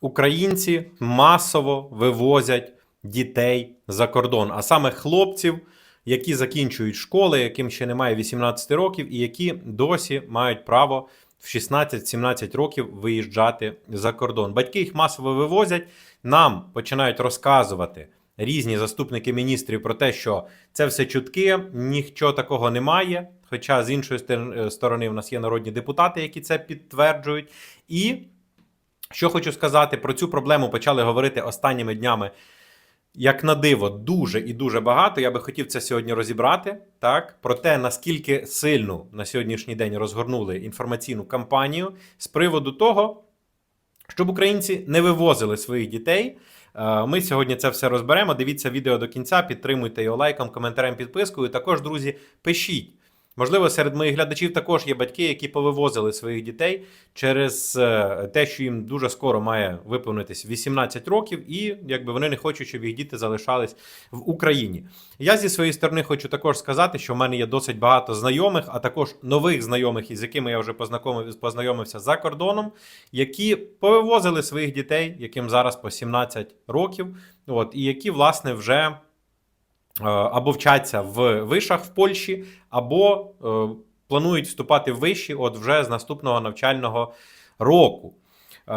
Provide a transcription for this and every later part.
українці масово вивозять дітей за кордон, а саме хлопців, які закінчують школи, яким ще немає 18 років, і які досі мають право в 16-17 років виїжджати за кордон. Батьки їх масово вивозять, нам починають розказувати. Різні заступники міністрів про те, що це все чутки, нічого такого немає. Хоча з іншої сторони в нас є народні депутати, які це підтверджують. І що хочу сказати, про цю проблему почали говорити останніми днями. Як на диво, дуже і дуже багато. Я би хотів це сьогодні розібрати. Так про те, наскільки сильно на сьогоднішній день розгорнули інформаційну кампанію з приводу того, щоб українці не вивозили своїх дітей. Е, Ми сьогодні це все розберемо. Дивіться відео до кінця, підтримуйте його лайком, коментарем, підпискою. Також, друзі, пишіть. Можливо, серед моїх глядачів також є батьки, які повивозили своїх дітей через е, те, що їм дуже скоро має виповнитись 18 років, і якби вони не хочуть, щоб їх діти залишались в Україні. Я зі своєї сторони хочу також сказати, що в мене є досить багато знайомих, а також нових знайомих, із якими я вже познайомив- познайомився за кордоном, які повивозили своїх дітей, яким зараз по 17 років, от, і які, власне, вже або вчаться в вишах в Польщі, або е, планують вступати в виші от вже з наступного навчального року. Е,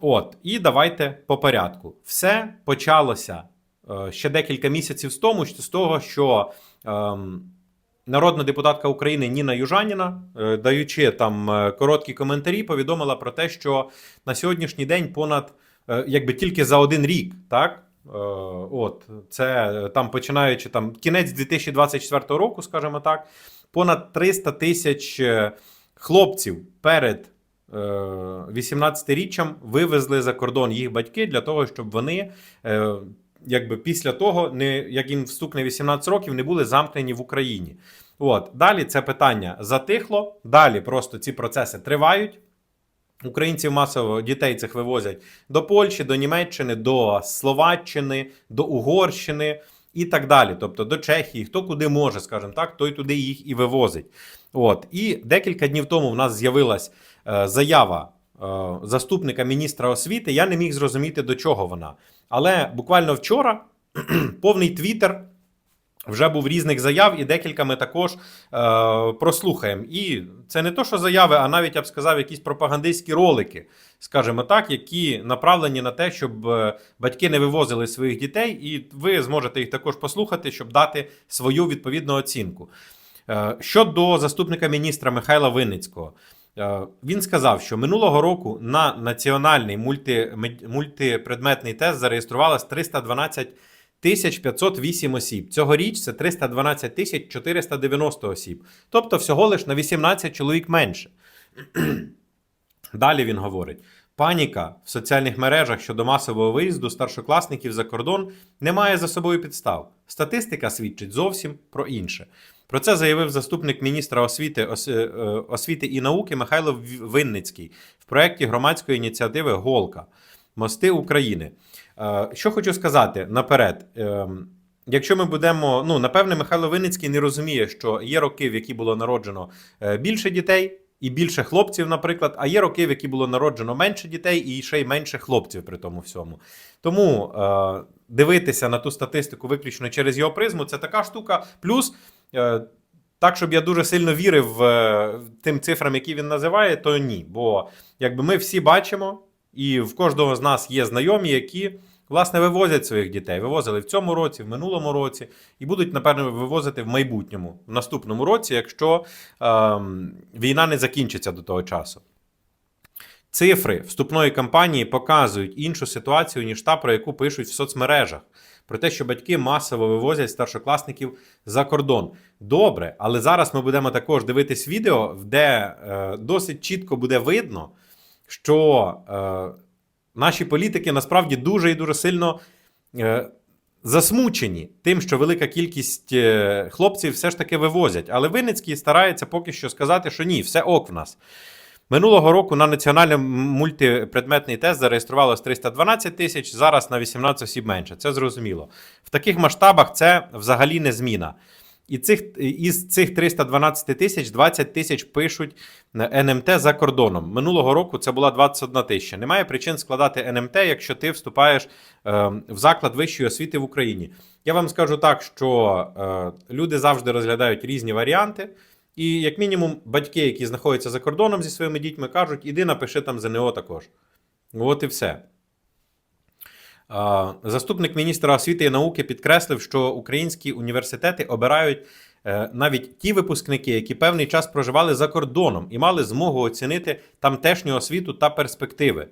от, і давайте по порядку. Все почалося е, ще декілька місяців з тому, з того, що. ем, Народна депутатка України Ніна Южаніна, е, даючи там е, короткі коментарі, повідомила про те, що на сьогоднішній день понад е, якби тільки за один рік, так е, от це е, там починаючи там кінець 2024 року, скажімо так, понад 300 тисяч е, хлопців перед е, 18-річчям вивезли за кордон їх батьки для того, щоб вони. е, Якби після того, не як їм встукне 18 років, не були замкнені в Україні. От далі це питання затихло. Далі просто ці процеси тривають. Українців масово дітей цих вивозять до Польщі, до Німеччини, до Словаччини, до Угорщини і так далі. Тобто до Чехії, хто куди може, скажімо так, той туди їх і вивозить. От і декілька днів тому в нас з'явилась е, заява е, заступника міністра освіти. Я не міг зрозуміти, до чого вона. Але буквально вчора повний твіттер вже був різних заяв, і декілька ми також е, прослухаємо. І це не то, що заяви, а навіть я б сказав, якісь пропагандистські ролики, скажімо так, які направлені на те, щоб е, батьки не вивозили своїх дітей, і ви зможете їх також послухати, щоб дати свою відповідну оцінку. Е, Щодо заступника міністра Михайла Винницького, Е, він сказав, що минулого року на національний мульти, мультипредметний тест зареєструвалось 312 тисяч 508 осіб. Цьогоріч це 312 тисяч 490 осіб. Тобто всього лиш на 18 чоловік менше. Далі він говорить: паніка в соціальних мережах щодо масового виїзду старшокласників за кордон не має за собою підстав. Статистика свідчить зовсім про інше. Про це заявив заступник міністра освіти, ос- е, освіти і науки Михайло Винницький в проєкті громадської ініціативи Голка Мости України. Е, Що хочу сказати наперед. Ем, Якщо ми будемо, ну напевне, Михайло Винницький не розуміє, що є роки, в які було народжено е, більше дітей і більше хлопців, наприклад, а є роки, в які було народжено менше дітей і ще й менше хлопців при тому всьому. Тому е, дивитися на ту статистику виключно через його призму, це така штука. Плюс, е, так, щоб я дуже сильно вірив е, тим цифрам, які він називає, то ні. Бо якби ми всі бачимо, і в кожного з нас є знайомі, які. Власне, вивозять своїх дітей. Вивозили в цьому році, в минулому році, і будуть, напевно, вивозити в майбутньому, в наступному році, якщо ем, війна не закінчиться до того часу. Цифри вступної кампанії показують іншу ситуацію, ніж та, про яку пишуть в соцмережах. Про те, що батьки масово вивозять старшокласників за кордон. Добре, але зараз ми будемо також дивитись відео, де е, досить чітко буде видно, що е, наші політики насправді дуже і дуже сильно е, засмучені тим, що велика кількість е, хлопців все ж таки вивозять. Але Винницький старається поки що сказати, що ні, все ок в нас. Минулого року на національний мультипредметний тест зареєструвалось 312 тисяч, зараз на 18 осіб менше. Це зрозуміло. В таких масштабах це взагалі не зміна. І цих, із цих 312 тисяч 20 тисяч пишуть НМТ за кордоном. Минулого року це була 21 тисяча. Немає причин складати НМТ, якщо ти вступаєш е, в заклад вищої освіти в Україні. Я вам скажу так, що е, люди завжди розглядають різні варіанти. І, як мінімум, батьки, які знаходяться за кордоном зі своїми дітьми, кажуть, іди напиши там ЗНО також. От і все. Заступник міністра освіти і науки підкреслив, що українські університети обирають е, навіть ті випускники, які певний час проживали за кордоном і мали змогу оцінити тамтешню освіту та перспективи.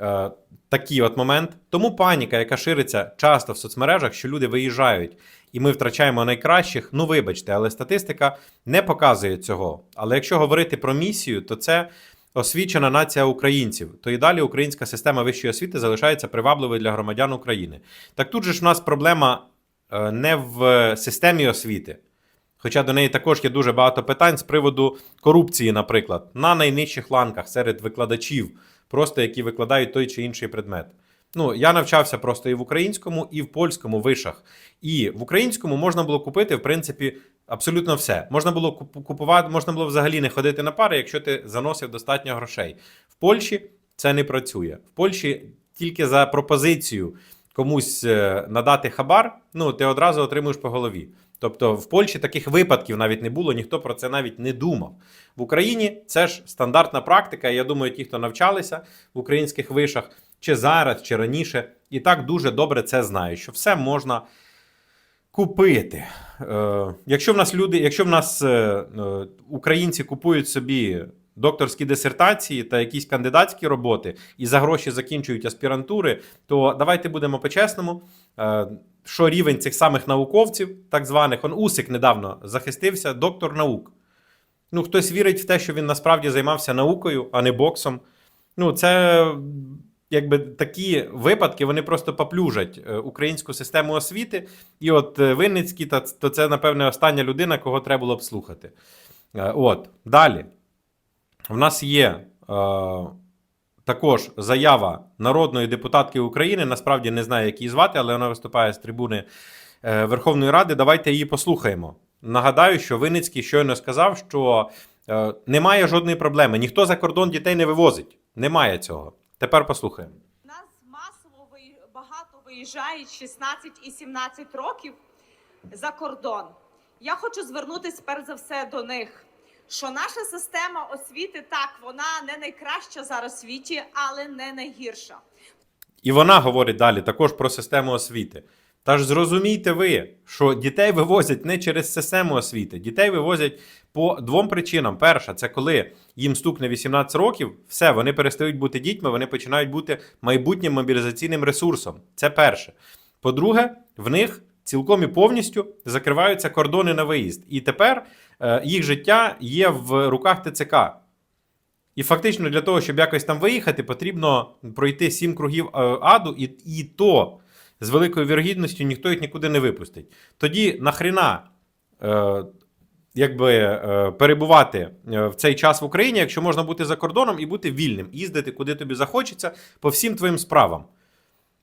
Е, Такий от момент. Тому паніка, яка шириться часто в соцмережах, що люди виїжджають, і ми втрачаємо найкращих. Ну, вибачте, але статистика не показує цього. Але якщо говорити про місію, то це освічена нація українців. То і далі українська система вищої освіти залишається привабливою для громадян України. Так тут же ж у нас проблема е, не в системі освіти. Хоча до неї також є дуже багато питань з приводу корупції, наприклад, на найнижчих ланках серед викладачів, просто які викладають той чи інший предмет. Ну, я навчався просто і в українському, і в польському вишах. І в українському можна було купити, в принципі, абсолютно все. Можна було куп- купувати, можна було взагалі не ходити на пари, якщо ти заносив достатньо грошей. В Польщі це не працює. В Польщі тільки за пропозицію комусь е, надати хабар, ну ти одразу отримуєш по голові. Тобто в Польщі таких випадків навіть не було, ніхто про це навіть не думав. В Україні це ж стандартна практика. Я думаю, ті, хто навчалися в українських вишах, чи зараз, чи раніше, і так дуже добре це знають, що все можна купити. Е, якщо в нас люди, якщо в нас е, е, українці купують собі докторські дисертації та якісь кандидатські роботи і за гроші закінчують аспірантури, то давайте будемо по-чесному. Е, що рівень цих самих науковців, так званих, он Усик недавно захистився, доктор наук. Ну, хтось вірить в те, що він насправді займався наукою, а не боксом. Ну, це якби такі випадки вони просто поплюжать е, українську систему освіти. І от е, Винницький, та- то це, напевне, остання людина, кого треба було б слухати. Е, От, далі. В нас є також заява народної депутатки України. Насправді не знаю, як її звати, але вона виступає з трибуни Верховної Ради. Давайте її послухаємо. Нагадаю, що Винницький щойно сказав, що немає жодної проблеми. Ніхто за кордон дітей не вивозить. Немає цього. Тепер послухаємо. Нас масово багато виїжджають 16 і 17 років за кордон. Я хочу звернутися перш за все до них. Що наша система освіти так, вона не найкраща зараз в світі, але не найгірша. І вона говорить далі також про систему освіти. Та ж зрозумійте ви, що дітей вивозять не через систему освіти. Дітей вивозять по двом причинам. Перша, це коли їм стукне 18 років, все, вони перестають бути дітьми, вони починають бути майбутнім мобілізаційним ресурсом. Це перше. По-друге, в них цілком і повністю закриваються кордони на виїзд. І тепер е, їх життя є в руках ТЦК. І фактично для того, щоб якось там виїхати, потрібно пройти сім кругів е, аду, і, і то з великою вірогідністю ніхто їх нікуди не випустить. Тоді нахрена е, якби, е, перебувати е, в цей час в Україні, якщо можна бути за кордоном і бути вільним, їздити куди тобі захочеться по всім твоїм справам.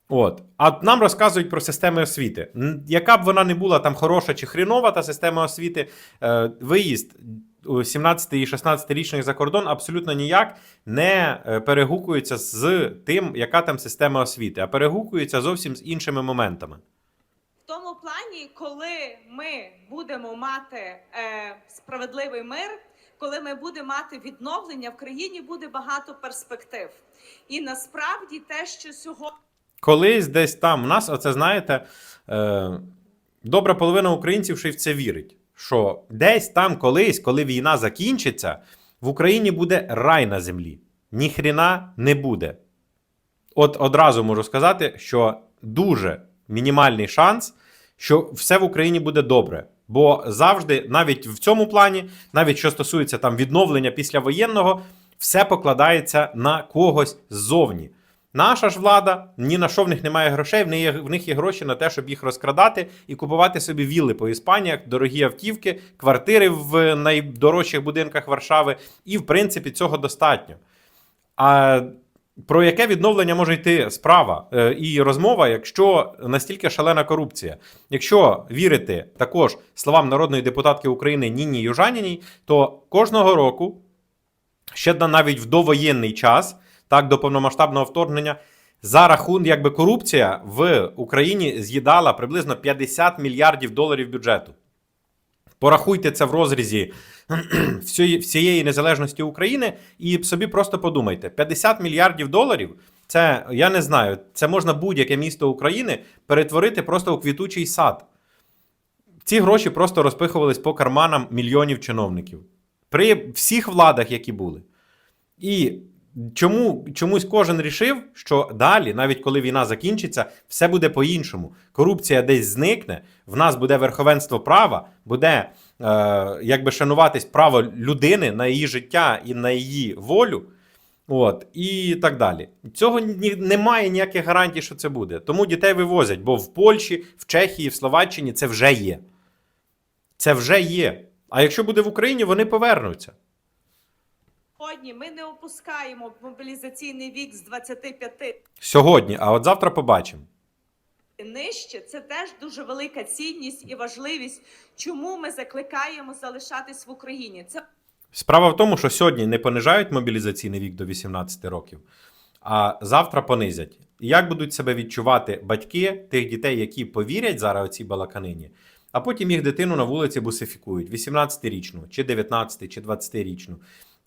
От. А нам розказують про системи освіти. Яка б вона не була там хороша чи хрінова, та система освіти, е, виїзд 17 і 16 річних за кордон абсолютно ніяк не е, перегукується з тим, яка там система освіти, а перегукується зовсім з іншими моментами. В тому плані, коли ми будемо мати е, справедливий мир, коли ми будемо мати відновлення в країні, буде багато перспектив. І насправді те, що сьогодні. Колись десь там у нас, оце знаєте, е, добра половина українців ще й в це вірить. Що десь там колись, коли війна закінчиться, в Україні буде рай на землі. Ніхріна не буде. От одразу можу сказати, що дуже мінімальний шанс, що все в Україні буде добре. Бо завжди, навіть в цьому плані, навіть що стосується там відновлення післявоєнного, все покладається на когось ззовні. Наша ж влада ні на що в них немає грошей, в них, є, в них є гроші на те, щоб їх розкрадати і купувати собі вілли по Іспаніях, дорогі автівки, квартири в найдорожчих будинках Варшави. І, в принципі, цього достатньо. А Про яке відновлення може йти справа е, і розмова, якщо настільки шалена корупція? Якщо вірити також словам народної депутатки України Ніні Южаніній, то кожного року, ще на- навіть в довоєнний час, так до повномасштабного вторгнення, за рахунок якби корупція в Україні з'їдала приблизно 50 мільярдів доларів бюджету. Порахуйте це в розрізі всієї, незалежності України і собі просто подумайте: 50 мільярдів доларів це я не знаю, це можна будь-яке місто України перетворити просто у квітучий сад. Ці гроші просто розпихувались по карманам мільйонів чиновників при всіх владах, які були. І чому чомусь кожен рішив, що далі, навіть коли війна закінчиться, все буде по-іншому. Корупція десь зникне, в нас буде верховенство права, буде е, якби шануватись право людини на її життя і на її волю. От, і так далі. Цього ні, немає ніяких гарантій, що це буде. Тому дітей вивозять, бо в Польщі, в Чехії, в Словаччині це вже є. Це вже є. А якщо буде в Україні, вони повернуться. Сьогодні ми не опускаємо мобілізаційний вік з 25 Сьогодні, а от завтра побачимо. нижче. Це теж дуже велика цінність і важливість, чому ми закликаємо залишатись в Україні. Це Справа в тому, що сьогодні не понижають мобілізаційний вік до 18 років, а завтра понизять. І Як будуть себе відчувати батьки тих дітей, які повірять зараз оцій балаканині, а потім їх дитину на вулиці бусифікують 18-річну, чи 19, чи 20-річну.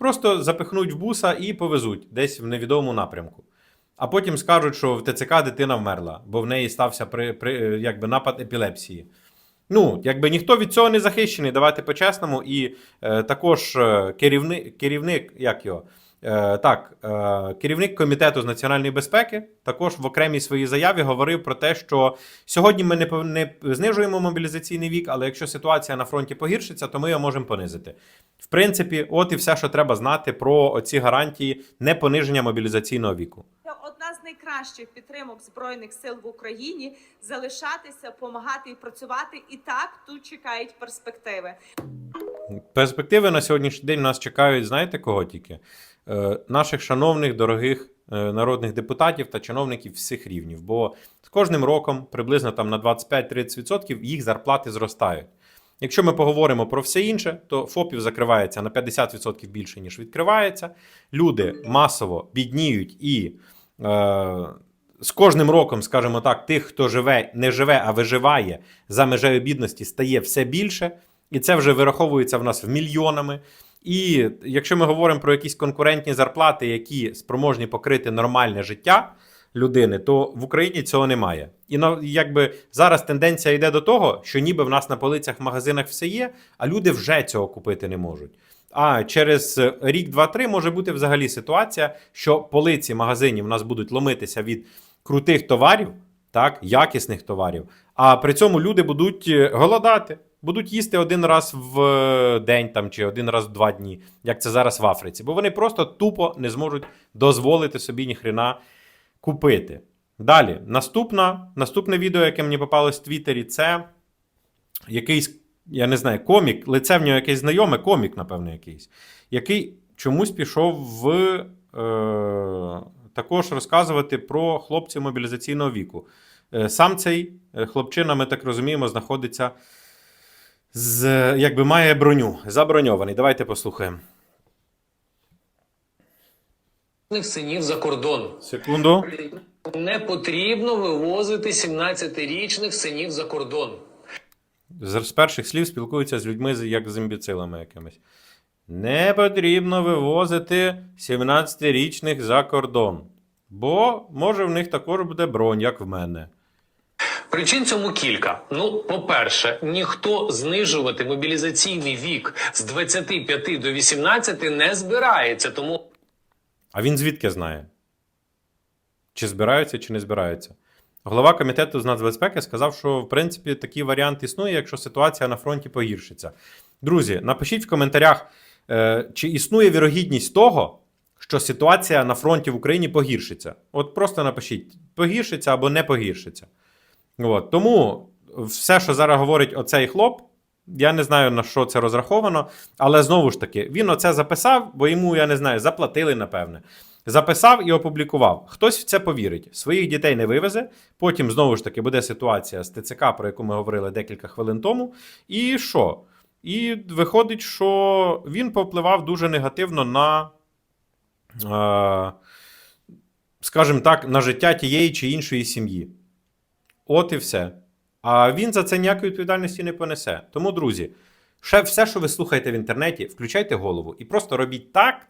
Просто запихнуть в буса і повезуть десь в невідомому напрямку. А потім скажуть, що в ТЦК дитина вмерла, бо в неї стався при, при, якби напад епілепсії. Ну, якби ніхто від цього не захищений, давайте по-чесному. І е, також е, керівник, керівник, як його? Е, так, е, керівник комітету з національної безпеки також в окремій своїй заяві говорив про те, що сьогодні ми не, знижуємо мобілізаційний вік, але якщо ситуація на фронті погіршиться, то ми його можемо понизити. В принципі, от і все, що треба знати про оці гарантії непониження мобілізаційного віку. Одна з найкращих підтримок збройних сил в Україні залишатися, допомагати і працювати. І так тут чекають перспективи. Перспективи на сьогоднішній день нас чекають, знаєте кого тільки? Е, наших шановних, дорогих е, народних депутатів та чиновників всіх рівнів. Бо з кожним роком приблизно там на 25-30% їх зарплати зростають. Якщо ми поговоримо про все інше, то ФОПів закривається на 50% більше, ніж відкривається. Люди масово бідніють і е, з кожним роком, скажімо так, тих, хто живе, не живе, а виживає за межею бідності, стає все більше. І це вже вираховується в нас в мільйонами. І якщо ми говоримо про якісь конкурентні зарплати, які спроможні покрити нормальне життя людини, то в Україні цього немає. І якби зараз тенденція йде до того, що ніби в нас на полицях в магазинах все є, а люди вже цього купити не можуть. А через рік, два-три може бути взагалі ситуація, що полиці магазинів у нас будуть ломитися від крутих товарів, так, якісних товарів, а при цьому люди будуть е, голодати, будуть їсти один раз в е, день там, чи один раз в два дні, як це зараз в Африці, бо вони просто тупо не зможуть дозволити собі ніхрена купити. Далі, наступна, наступне відео, яке мені попалось в Твіттері, це якийсь, я не знаю, комік, лице в нього якесь знайоме, комік, напевно, якийсь, який чомусь пішов в е, також розказувати про хлопців мобілізаційного віку. Е, Сам цей е, хлопчина, ми так розуміємо, знаходиться з, якби має броню, заброньований. Давайте послухаємо. синів за кордон. Секунду. Не потрібно вивозити 17-річних синів за кордон. З з перших слів спілкуються з людьми як з імбіцилами якимись. Не потрібно вивозити 17-річних за кордон. Бо може в них також буде бронь, як в мене. Причин цьому кілька. Ну, по-перше, ніхто знижувати мобілізаційний вік з 25 до 18 не збирається, тому А він звідки знає? Чи збираються, чи не збираються? Голова комітету з нацбезпеки сказав, що в принципі такий варіант існує, якщо ситуація на фронті погіршиться. Друзі, напишіть в коментарях, е, чи існує вірогідність того, що ситуація на фронті в Україні погіршиться. От просто напишіть, погіршиться або не погіршиться. От. Тому все, що зараз говорить оцей хлоп, я не знаю на що це розраховано, але знову ж таки, він оце записав, бо йому, я не знаю, заплатили, напевне. Записав і опублікував. Хтось в це повірить. Своїх дітей не вивезе. Потім знову ж таки буде ситуація з ТЦК, про яку ми говорили декілька хвилин тому. І що? І виходить, що він повпливав дуже негативно на, е, скажімо так, на життя тієї чи іншої сім'ї. От і все. А він за це ніякої відповідальності не понесе. Тому, друзі, ще все, що ви слухаєте в інтернеті, включайте голову і просто робіть так,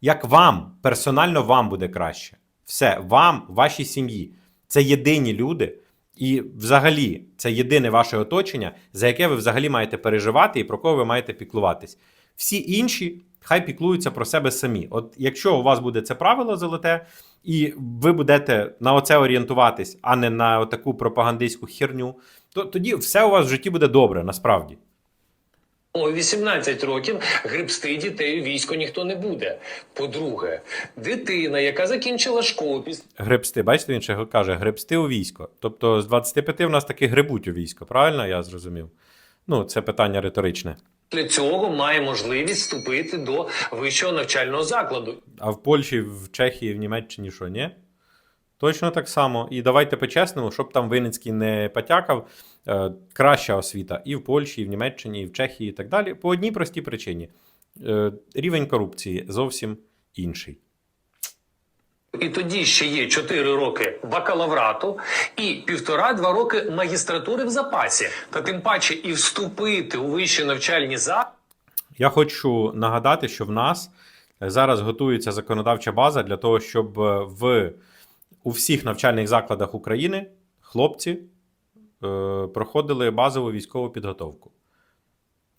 як вам, персонально вам буде краще. Все, вам, вашій сім'ї. Це єдині люди, і взагалі це єдине ваше оточення, за яке ви взагалі маєте переживати і про кого ви маєте піклуватись. Всі інші хай піклуються про себе самі. От якщо у вас буде це правило золоте, і ви будете на оце орієнтуватись, а не на таку пропагандистську херню, то тоді все у вас в житті буде добре, насправді. У 18 років гребсти дітей у військо ніхто не буде. По-друге, дитина, яка закінчила школу після Гребсти, бачите, він ще каже, гребсти у військо. Тобто з 25 в нас таки гребуть у військо, правильно я зрозумів? Ну, це питання риторичне. Цього має можливість вступити до вищого навчального закладу. А в Польщі, в Чехії, в Німеччині що, ні? Точно так само. І давайте по-чесному, щоб там Винницький не потякав, е, краща освіта і в Польщі, і в Німеччині, і в Чехії, і так далі. По одній простій причині: Е, рівень корупції зовсім інший. І тоді ще є 4 роки бакалаврату і півтора-два роки магістратури в запасі. Та тим паче і вступити у вищі навчальні заклади. Я хочу нагадати, що в нас зараз готується законодавча база для того, щоб е, в у всіх навчальних закладах України хлопці е, проходили базову військову підготовку.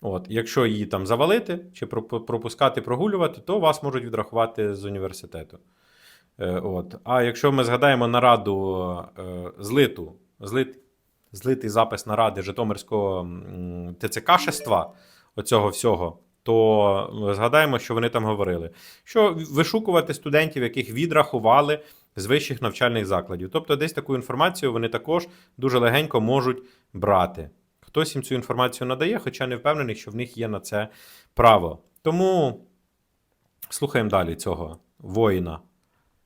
От, якщо її там завалити чи пропускати, прогулювати, то вас можуть відрахувати з університету. Е, от. А якщо ми згадаємо нараду е, злиту, злит, злитий запис наради Житомирського ТЦК-шества, оцього всього, то згадаємо, що вони там говорили, що вишукувати студентів, яких відрахували з вищих навчальних закладів. Тобто, десь таку інформацію вони також дуже легенько можуть брати. Хтось їм цю інформацію надає, хоча не впевнений, що в них є на це право. Тому слухаємо далі цього воїна.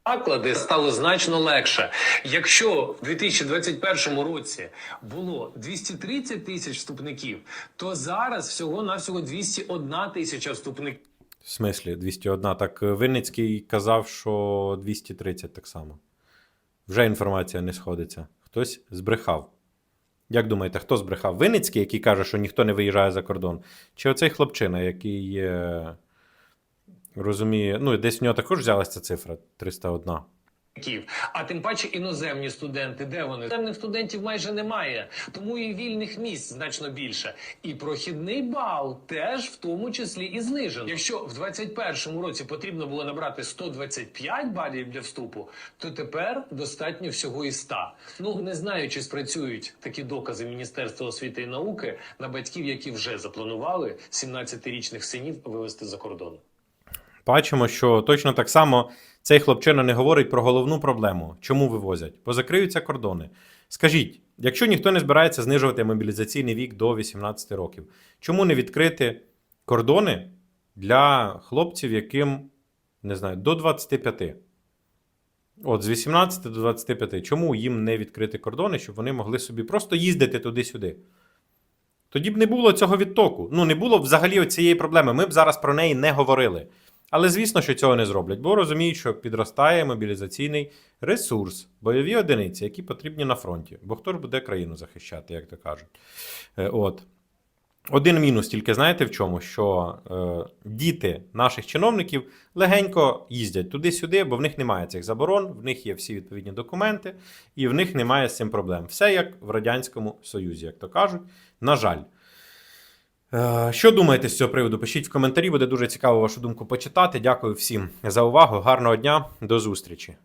Заклади стало значно легше. Якщо в 2021 році було 230 тисяч вступників, то зараз всього навсього 201 тисяча вступників. В смислі, 201. Так е, Винницький казав, що 230 так само. Вже інформація не сходиться. Хтось збрехав. Як думаєте, хто збрехав? Винницький, який каже, що ніхто не виїжджає за кордон? Чи оцей хлопчина, який розуміє, ну, десь в нього також взялася ця цифра 301. А тим паче іноземні студенти, де вони? Іноземних студентів майже немає, тому і вільних місць значно більше. І прохідний бал теж в тому числі і знижено. Якщо в 2021 році потрібно було набрати 125 балів для вступу, то тепер достатньо всього і 100. Ну не знаю, чи спрацюють такі докази Міністерства освіти і науки на батьків, які вже запланували 17-річних синів вивезти за кордон. Бачимо, що точно так само цей хлопчина не говорить про головну проблему, чому вивозять, бо закриються кордони. Скажіть, якщо ніхто не збирається знижувати мобілізаційний вік до 18 років, чому не відкрити кордони для хлопців, яким не знаю, до 25? От з 18 до 25. Чому їм не відкрити кордони, щоб вони могли собі просто їздити туди-сюди? Тоді б не було цього відтоку. Ну, не було б взагалі цієї проблеми. Ми б зараз про неї не говорили. Але звісно, що цього не зроблять, бо розуміють, що підростає мобілізаційний ресурс, бойові одиниці, які потрібні на фронті. Бо хто ж буде країну захищати, як то кажуть. Е, От. Один мінус тільки знаєте в чому? Що е, діти наших чиновників легенько їздять туди-сюди, бо в них немає цих заборон, в них є всі відповідні документи, і в них немає з цим проблем. Все як в Радянському Союзі, як то кажуть. На жаль. Е, Що думаєте з цього приводу? Пишіть в коментарі, буде дуже цікаво вашу думку почитати. Дякую всім за увагу. Гарного дня, до зустрічі.